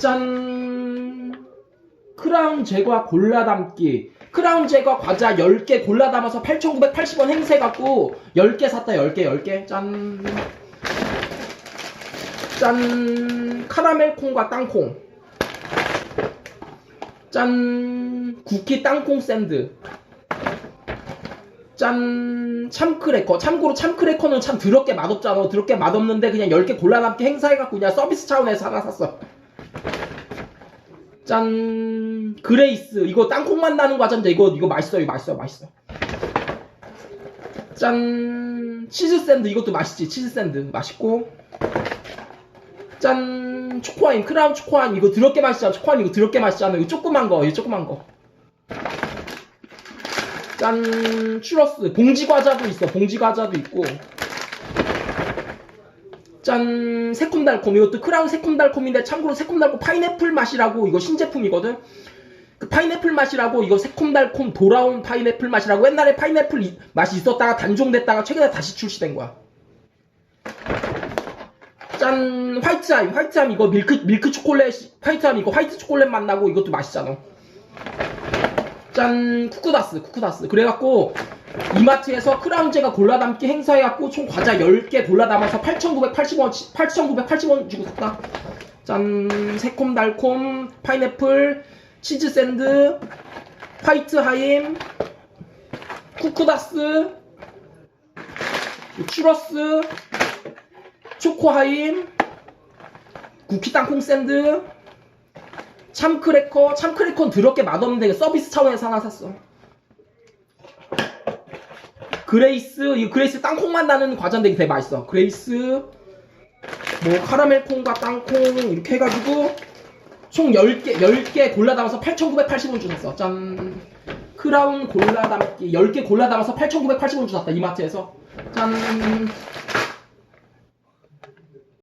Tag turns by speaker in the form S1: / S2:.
S1: 짠. 크라운 제과 골라 담기. 크라운 제과 과자 10개 골라 담아서 8,980원 행세 갖고 10개 샀다 10개 10개. 짠. 짠. 카라멜 콩과 땅콩. 짠. 쿠키 땅콩 샌드. 짠. 참크래커 참고로 참크래커는 참 더럽게 맛없잖아. 더럽게 맛없는데 그냥 10개 골라남기 행사해갖고 그냥 서비스 차원에서 하나 샀어 짠. 그레이스. 이거 땅콩 맛 나는 과자인데 이거 이거 맛있어 이거 맛있어 맛있어. 짠. 치즈 샌드 이것도 맛있지. 치즈 샌드. 맛있고. 짠. 초코아임 크라운 초코아임. 이거 더럽게 맛있잖아. 초코아임 이거 더럽게 맛있잖아. 이거 조그만 거 이거 조그만 거. 짠. 추러스. 봉지 과자도 있어. 봉지 과자도 있고 짠 새콤달콤 이것도 크라운 새콤달콤인데 참고로 새콤달콤 파인애플 맛이라고 이거 신제품이거든. 그 파인애플 맛이라고 이거 새콤달콤 돌아온 파인애플 맛이라고 옛날에 파인애플 이- 맛이 있었다가 단종됐다가 최근에 다시 출시된 거야. 짠 화이트함 화이트함 이거 밀크 밀크 초콜릿 화이트함 이거 화이트 초콜릿 맛 나고 이것도 맛있잖아. 짠 쿠쿠다스 쿠쿠다스. 그래갖고 이마트에서 크라운제가 골라 담기 행사해갖고 총 과자 10개 골라 담아서 8,980원 8,980원 주고 샀다. 짠 새콤달콤 파인애플 치즈 샌드 화이트 하임 쿠쿠다스 추러스 초코 하임 쿠키 땅콩 샌드 참크래커 참크래커는 더럽게 맛없는데 서비스 차원에서 하나 샀어 그레이스 이 그레이스 땅콩맛 나는 과자인데 되게 맛있어. 그레이스 뭐 카라멜 콩과 땅콩 이렇게 해가지고 총 10개 10개 골라 담아서 8,980원 주셨어. 짠. 크라운 골라 담기 10개 골라 담아서 8,980원 주셨다 이마트에서. 짠